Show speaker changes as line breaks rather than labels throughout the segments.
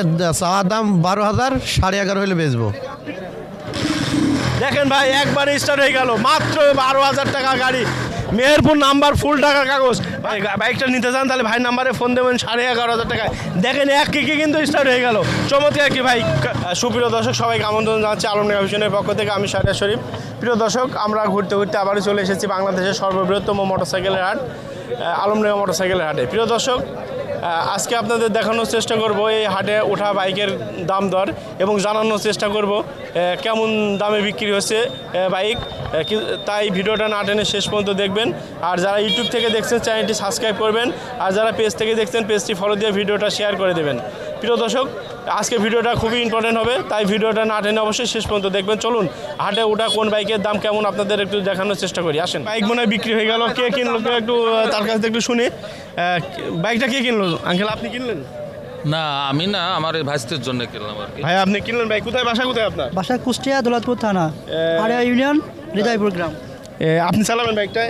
এর চাওয়ার দাম বারো হাজার, সাড়ে এগারো হলে বেচবো।
দেখেন ভাই, একবারে স্টার্ট হয়ে গেল। মাত্র বারো হাজার টাকা গাড়ি। মেহেরপুর নাম্বার, ফুল টাকার কাগজ। ভাই বাইকটা নিতে চান তাহলে ভাই নাম্বারে ফোন দেবেন, সাড়ে এগারো হাজার টাকায়। দেখেন, এক কিকে কিন্তু স্টার্ট হয়ে গেল। চমৎকার কি ভাই? সুপ্রিয় দর্শক, সবাইকে আমন্ত্রণ জানাচ্ছি আলম নেভিশনের পক্ষ থেকে। আমি সারিয়া শরীফ। প্রিয় দর্শক, আমরা ঘুরতে ঘুরতে আবারও চলে এসেছি বাংলাদেশের সর্ববৃহত্তম মোটরসাইকেলের হাট আলমডাঙ্গা মোটরসাইকেলের হাটে। প্রিয় দর্শক আজকে আপনাদের দেখানোর চেষ্টা করব এই হাটে ওঠা বাইকের দাম দর এবং জানানোর চেষ্টা করব কেমন দামে বিক্রি হচ্ছে বাইক তাই ভিডিওটা না টেনে শেষ পর্যন্ত দেখবেন। আর যারা ইউটিউব থেকে দেখছেন, চ্যানেলটি সাবস্ক্রাইব করবেন। আর যারা পেজ থেকে দেখছেন, পেজটি ফলো দিয়ে ভিডিওটা শেয়ার করে দেবেন। প্রিয় দর্শক আজকে ভিডিওটা খুবই ইম্পর্টেন্ট হবে তাই ভিডিওটা না টেনে অবশ্যই শেষ পর্যন্ত দেখবেন। চলুন হাটে ওঠা কোন বাইকের দাম কেমন আপনাদের একটু দেখানোর চেষ্টা করি। আসেন। বাইক মনে বিক্রি হয়ে গেল কে কিনলো কে একটু তার কাছ থেকে একটু শুনি। বাইকটা কে কিনলো? আঙ্কেল আপনি কিনলেন?
না আমি না আমার এই ভাইস্তের জন্য কিনলাম আর কি।
ভাই আপনি কিনলেন ভাই কোথায় বাসা কোথায় আপনার?
বাসা কুষ্টিয়া দৌলতপুর থানা আড়িয়া ইউনিয়ন হৃদয়পুর গ্রাম।
আপনি চালাবেন বাইকটা?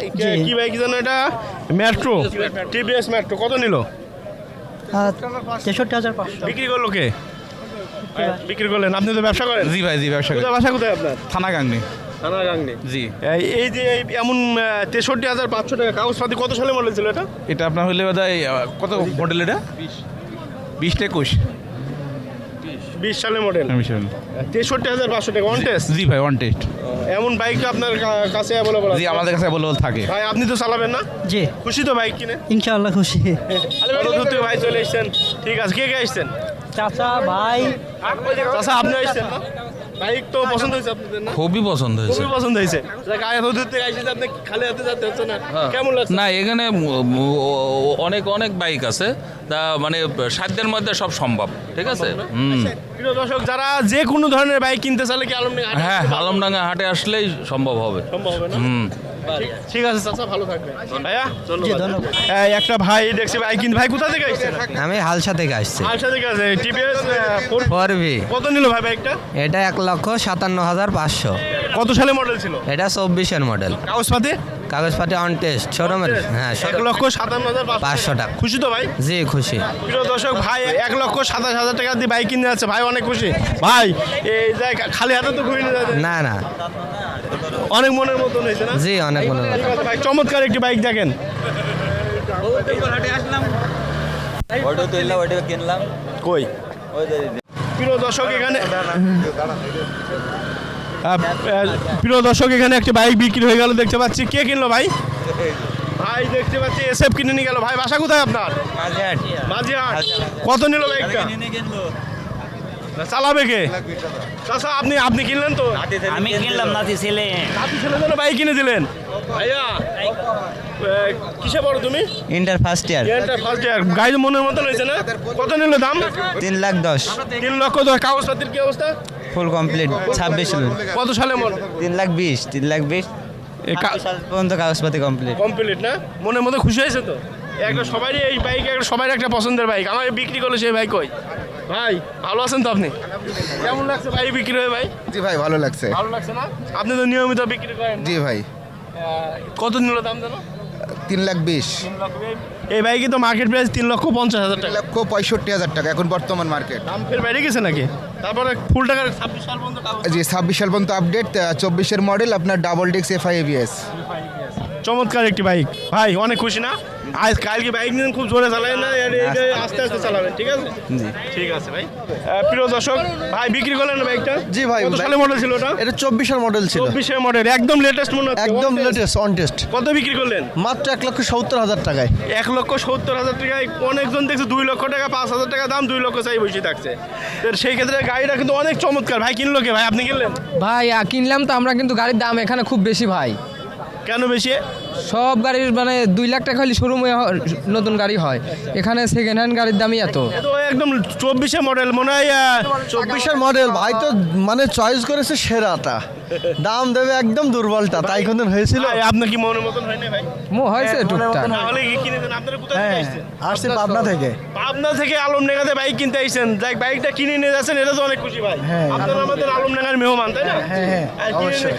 কি বাইক জানো এটা? মেট্রো টিভিএস মেট্রো কত নিল?
তেষট্টি হাজার পাঁচশো।
বিক্রি করল কে? বিক্রি করলেন। আপনি তো ব্যবসা করেন?
জি ভাই জি ব্যবসা
কোথায় বাসা কোথায় আপনার?
থানা গাংনি।
থানা
জি।
এই- যে এই এমন তেষট্টি হাজার পাঁচশো টাকা কাগজপাতি কত সালে মডেল ছিল এটা?
এটা আপনার হইলে বোধ কত মডেল এটা? বিশ। একুশ।
বিশ সালে মডেল তেষট্টি হাজার পাঁচশো টাকা অন টেস্ট
জি ভাই ওয়ান টেস্ট
এমন বাইক আপনার কা- কাছে অ্যাভেলেবল
জি আমাদের কাছে বলে থাকে।
ভাই আপনি তো চালাবেন না?
জি।
খুশি তো বাইক কিনে?
ইনশাআল্লাহ খুশি।
কত দূর থেকে ভাই চলে এসছেন। ঠিক আছে কে কে আসছেন?
চাচা ভাই।
চাচা আপনি আসছেন না? বাইক তো পছন্দ হয়েছে আপনাদের না?
খুবই পছন্দ হয়েছে।
খুবই পছন্দ হয়েছে। গায়ে এত দূর থেকে আসছে আপনি খালি হাতে যেতে হচ্ছে না।
হ্যাঁ।
কেমন লাগছে?
না এখানে ম- ম- অনেক অনেক বাইক আছে। তা মানে সাধ্যের মধ্যে সব সম্ভব ঠিক আছে? হুম।
প্রিয় দর্শক যারা যে কোনো ধরনের বাইক কিনতে চাইলে কি আলমডাঙ্গা
হ্যাঁ আলমডাঙ্গা হাটে আসলেই সম্ভব হবে।
সম্ভব হবে না?
হুম।
ঠিক- আছে চাচা ভালো থাকবেন। ভাইয়া? এই একটা ভাই দেখছি বাইক কিনতে ভাই কোথা থেকে
আমি হালসা থেকে আসছি।
আলসা থেকে আছে টিভিএস
ফোর ভি
কত নিল ভাই বাইকটা?
এটা এক লক্ষ সাতান্ন হাজার পাঁচশো।
কত সালে মডেল ছিল?
এটা চব্বিশের মডেল
কাগজপাতি?
কাগজপাতি অন টেস্ট শোরুমের হ্যাঁ
এক লক্ষ সাতান্ন হাজার
পাঁচশো। টাকা।
খুশি তো ভাই?
জি খুশি।
প্রিয় দর্শক ভাই এক লক্ষ সাতাশ হাজার টাকা দিয়ে বাইক কিনে যাচ্ছে। ভাই অনেক খুশি। ভাই এই খালি হাতে তো ঘুরে
না না।
অনেক মনের মতন হয়েছে না?
জি অনেক মনে হয়।
ভাই চমৎকার একটি বাইক দেখেন। কই? প্রিয় দর্শক এখানে প্রিয় দর্শক এখানে একটি বাইক বিক্রি হয়ে গেল দেখতে পাচ্ছি। কে কিনলো ভাই? ভাই দেখতে পাচ্ছি এসএফ কিনে নিয়ে গেল। ভাই বাসা কোথায় আপনার? মাঝিহাট। কত নিল বাইকটা চালাবে কে? চাচা আপনি আপনি কিনলেন তো?
আমি কিনলাম নাতি ছেলে।
আপনি ছেলের জন্য বাইক কিনে দিলেন? ভাইয়া কিসে পড়ো তুমি?
ইন্টার ফার্স্ট ইয়ার
ইয়ারটা ফার্স্ট ইয়ার গাড়ি মনের মতন হয়েছে না? কত নিল দাম?
তিন লাখ দশ।
তিন লক্ষ দশ। কাগজপাতির কি অবস্থা?
ফুল কমপ্লিট ছাব্বিশ
কত সালে মন?
তিন লাখ বিশ তিন লাখ বিশ। পর্যন্ত কাগজপাতি কমপ্লিট
কমপ্লিট না? মনের মধ্যে খুশি হয়েছে তো? একটা সবারই এই বাইক একটা সবার একটা পছন্দের বাইক। আমার বিক্রি করল সেই বাইক কই? ভাই ভালো আছেন তো আপনি? কেমন লাগছে ভাই বিক্রি হয়ে ভাই?
জি ভাই ভালো লাগছে।
ভালো লাগছে না? আপনি তো নিয়মিত বিক্রি করেন
জি ভাই।
কত নিল দাম জানো?
তিন লাখ বিশ।
এই বাইকে তো মার্কেট প্রাইস তিন লক্ষ পঞ্চাশ হাজার
তিন
টাকা
লক্ষ পঁয়ষট্টি হাজার টাকা এখন বর্তমান মার্কেট
দাম ফের বেড়ে গেছে নাকি? তারপরে ফুল টাকার ছাব্বিশ সাল পর্যন্ত
জি ছাব্বিশ সাল পর্যন্ত আপডেট চব্বিশের মডেল আপনার ডাবল ডিক্স এফআই এবিএস
চমৎকার একটি বাইক ভাই অনেক খুশি না? আজ কালকে বাইক নিয়ে খুব জোরে চালাবেন না আস্তে আস্তে চালাবেন ঠিক আছে?
জি।
ঠিক আছে ভাই। প্রিয় দর্শক ভাই বিক্রি করলেন না বাইকটা?
জি ভাই,
কত সালে মডেল ছিল ওটা?
এটা চব্বিশের মডেল ছিল।
চব্বিশের মডেল একদম লেটেস্ট মনে হচ্ছে
একদম লেটেস্ট অন টেস্ট
কত বিক্রি করলেন?
মাত্র এক লক্ষ সত্তর হাজার টাকায়।
এক লক্ষ সত্তর হাজার টাকায় অনেকজন দেখছে দুই লক্ষ টাকা পাঁচ হাজার টাকা দাম দুই লক্ষ চাই বসে থাকছে। সেই ক্ষেত্রে গাড়িটা কিন্তু অনেক চমৎকার। ভাই কিনলো কে ভাই? আপনি কিনলেন?
ভাই কিনলাম তো আমরা কিন্তু গাড়ির দাম এখানে খুব বেশি ভাই।
কেন বেশি?
সব গাড়ির মানে দুই লাখ টাকা হলে শোরুমে নতুন গাড়ি হয়। এখানে সেকেন্ড হ্যান্ড গাড়ির দামই এত।
একদম চব্বিশে মডেল মনে হয়
চব্বিশের মডেল ভাই তো মানে চয়েস করেছে সেরাটা। দাম দেবে একদম দুর্বলটা তাই কোনদিন হয়েছিল?
আপনার কি মনের মতন হয়নি ভাই?
মো হয়েছে টুকটাক।
তাহলে কি কিনেছেন আপনারা কোথা থেকে
হ্যাঁ
আসছেন?
আসছি পাবনা থেকে।
পাবনা থেকে আলমডাঙ্গাতে বাইক কিনতে আইছেন যাই বাইকটা কিনে নিয়ে যাচ্ছেন এটা তো অনেক খুশি ভাই।
হ্যাঁ।
আপনারা আমাদের আলমডাঙ্গার মেহমান তাই না?
হ্যাঁ, হ্যাঁ,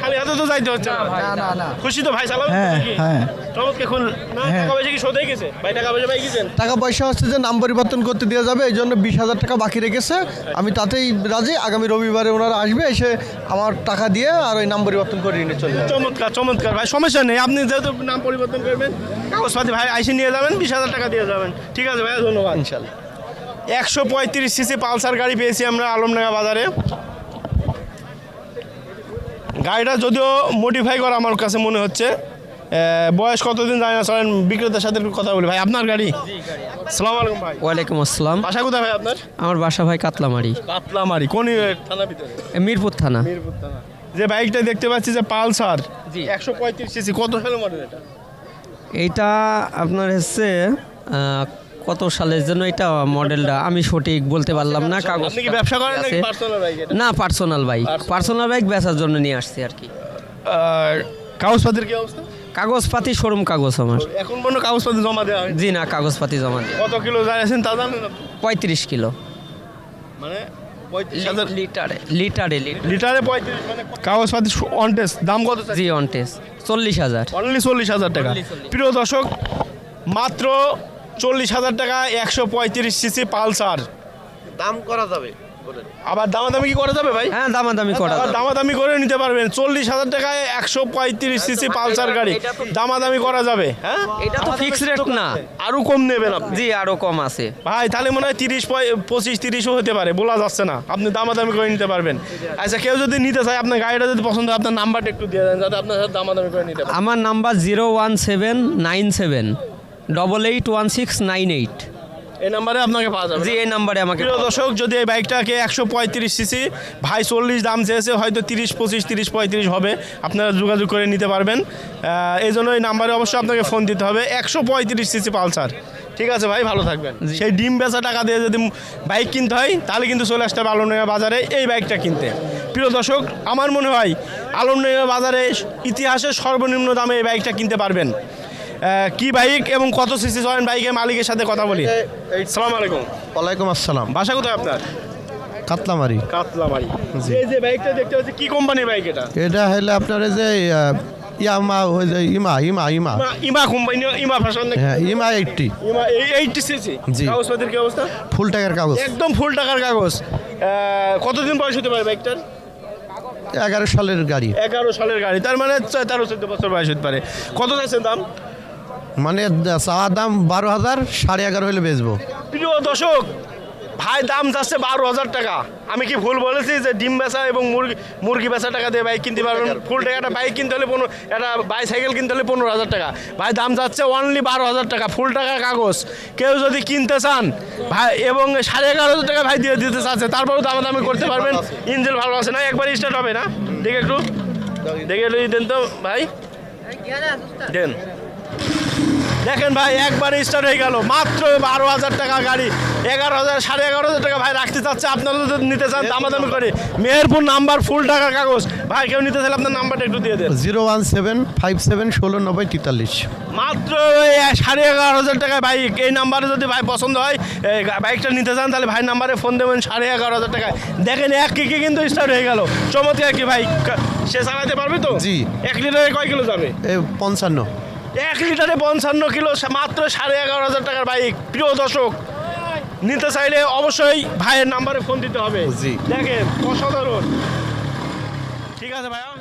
খালি হাতে তো যাইতে হচ্ছে না।
না না না
খুশি তো ভাই? তো
হ্যাঁ? হ্যাঁ।
টাকা পয়সা হয়ে টাকা পয়সা
হচ্ছে যে নাম পরিবর্তন করতে দেওয়া যাবে এই জন্য বিশ হাজার টাকা বাকি রেখেছে। আমি তাতেই রাজি আগামী রবিবারে ওনারা আসবে এসে আমার টাকা দিয়ে আর ওই নাম পরিবর্তন করে নিয়ে চলে
চমৎকার চমৎকার। ভাই সমস্যা নেই আপনি যেহেতু নাম পরিবর্তন করবেন কাগজপাতি ভাই আইসে নিয়ে যাবেন বিশ হাজার টাকা দিয়ে যাবেন। ঠিক আছে ভাই ধন্যবাদ।
ইনশাল্লাহ।
একশো পঁয়ত্রিশ সিসি পালসার গাড়ি পেয়েছি আমরা আলমডাঙ্গা বাজারে। গাড়িটা যদিও মডিফাই করা আমার কাছে মনে হচ্ছে। বয়স কতদিন যায় না চলেন বিক্রেতার সাথে একটু কথা বলি। ভাই আপনার গাড়ি? সালাম আলাইকুম ভাই।
ওয়ালাইকুম আসসালাম।
বাসা কোথায় ভাই আপনার?
আমার বাসা ভাই কাতলামারি।
কাতলামারি কোন থানা ভিতরে।
এ, মিরপুর থানা।
যে বাইকটা দেখতে পাচ্ছি যে পালসার একশো পঁয়ত্রিশ সিসি কত সালের মডেল এটা?
এইটা আপনার হচ্ছে কত সালের জন্য এটা মডেলটা আমি সঠিক বলতে পারলাম না কাগজ
আপনি কি ব্যবসা করেন নাকি পার্সোনাল বাইক
না পার্সোনাল বাইক পার্সোনাল বাইক বেচার জন্য নিয়ে আসছি আর কি।
কাগজপাতির কি অবস্থা?
কাগজপাতি শোরুম কাগজ আমার।
এখন পর্যন্ত কাগজপাতি জমা দেওয়া হয়
জি না কাগজপাতি জমা দিই
কত কিলো যাচ্ছেন তা জানেন?
পঁয়ত্রিশ কিলো।
মানে
লিটারে লিটারে লিটারে।
লিটারে পঁয়ত্রিশ মানে কাগজপাতি অন টেস্ট দাম কত
জি অন টেস্ট চল্লিশ হাজার।
অনলি চল্লিশ হাজার টাকা। প্রিয় দর্শক মাত্র চল্লিশ হাজার টাকা একশো পঁয়ত্রিশ সিসি পালসার।
দাম করা যাবে।
আবার দামাদামি কি করা যাবে ভাই?
হ্যাঁ দামাদামি করা
আবার। দামাদামি করে নিতে পারবেন। চল্লিশ হাজার টাকায় একশো পঁয়ত্রিশ সিসি পালসার গাড়ি। দামাদামি করা যাবে হ্যাঁ?
এটা তো ফিক্স রেট না।
আরও কম নেবেন আপনি।
জি আরও কম আছে।
ভাই তাহলে মনে হয় তিরিশ পঁচিশ তিরিশও হতে পারে বলা যাচ্ছে না। আপনি দামাদামি করে নিতে পারবেন। আচ্ছা কেউ যদি নিতে চায় আপনার গাড়িটা যদি পছন্দ হয় আপনার নাম্বারটা একটু দিয়ে দেন যাতে আপনার সাথে দামাদামি করে নিতে
আমার number zero one seven nine seven double eight one six nine eight.
এই নাম্বারে আপনাকে পাওয়া যাবে
জি এই নাম্বারে আমাকে
প্রিয় দর্শক যদি এই বাইকটাকে একশো পঁয়ত্রিশ সিসি ভাই চল্লিশ দাম চেয়েছে হয়তো তিরিশ পঁচিশ তিরিশ পঁয়ত্রিশ হবে। আপনারা যোগাযোগ করে নিতে পারবেন। এই জন্য এই নাম্বারে অবশ্যই আপনাকে ফোন দিতে হবে। একশো পঁয়ত্রিশ সিসি পালসার। ঠিক আছে ভাই ভালো থাকবেন। সেই ডিম বেচা টাকা দিয়ে যদি বাইক কিনতে হয় তাহলে কিন্তু চলে আসতে হবে আলমডাঙ্গা বাজারে এই বাইকটা কিনতে। প্রিয় দর্শক আমার মনে হয় আলমডাঙ্গা বাজারে ইতিহাসের সর্বনিম্ন দামে এই বাইকটা কিনতে পারবেন। কি বাইক এবং কত সিসি চলেন বাইকের মালিকের সাথে কথা বলি? সালাম আলাইকুম।
ওয়ালাইকুম আসসালাম।
বাসা কোথায় আপনার?
কাতলামারি।
কাতলামারি। এই যে বাইকটা দেখতে পাচ্ছি কি কোম্পানির বাইক এটা?
এটা হলে আপনার এই যে ইয়ামা ওই যে ইমা ইমা ইমা।
ইমা- কোম্পানি ইমা ফ্যাশন
হ্যাঁ ইমা এইটটি।
ইমা এইটটি সিসি?
জি।
কাগজপাতির কি অবস্থা?
ফুল টাকার কাগজ।
একদম ফুল টাকার কাগজ। কতদিন বয়স হতে পারে বাইকটার?
এগারো সালের গাড়ি।
এগারো সালের গাড়ি তার মানে তেরো চোদ্দ বছর বয়স হতে পারে। কত যাচ্ছেন দাম?
মানে চাওয়ার দাম বারো হাজার, সাড়ে এগারো হলে বেচবো।
প্রিয় দর্শক, ভাই, দাম যাচ্ছে বারো হাজার টাকা। আমি কি ভুল বলেছি যে ডিম বেচা এবং মুরগি মুরগি বেচা টাকা দিয়ে বাইক কিনতে পারবেন? ফুল টাকা একটা বাইক কিনতে হলে পনেরো, একটা বাইসাইকেল কিনতে হলে পনেরো হাজার টাকা। ভাই, দাম যাচ্ছে অনলি বারো হাজার টাকা, ফুল টাকার কাগজ। কেউ যদি কিনতে চান, ভাই, এবং সাড়ে এগারো হাজার টাকা ভাই দিয়ে দিতে চাচ্ছে, তারপরেও দামাদামি করতে পারবেন। ইঞ্জিন ভালো আছে না? একবার স্টার্ট হবে না? দেখে একটু। দেখে একটু দেন তো, ভাই। দেন। দেখেন ভাই একবারে স্টার্ট হয়ে গেল। মাত্র বারো হাজার টাকা গাড়ি। এগারো হাজার সাড়ে এগারো হাজার টাকা ভাই রাখতে চাচ্ছে। আপনারা যদি নিতে চান দামাদামি করে। মেহেরপুর নাম্বার ফুল টাকার কাগজ। ভাই কেউ নিতে চাইলে আপনার নাম্বারটা একটু দিয়ে দেন।
Zero one seven five seven ষোলো নব্বই তেতাল্লিশ।
মাত্র সাড়ে এগারো হাজার টাকায় বাইক এই নাম্বারে যদি ভাই পছন্দ হয় বাইকটা নিতে চান তাহলে ভাই নাম্বারে ফোন দেবেন সাড়ে এগারো হাজার টাকায়। দেখেন এক কিকে কিন্তু স্টার্ট হয়ে গেল। চমৎকার কি ভাই? সে চালাতে পারবে তো?
জি।
এক লিটারে কয় কিলো যাবে?
পঞ্চান্ন।
এক লিটারে পঞ্চান্ন কিলো সা- মাত্র সাড়ে এগারো হাজার টাকার বাইক। প্রিয় দর্শক নিতে চাইলে অবশ্যই ভাইয়ের নাম্বারে ফোন দিতে হবে।
জি।
দেখেন অসাধারণ। ঠিক আছে ভাইয়া?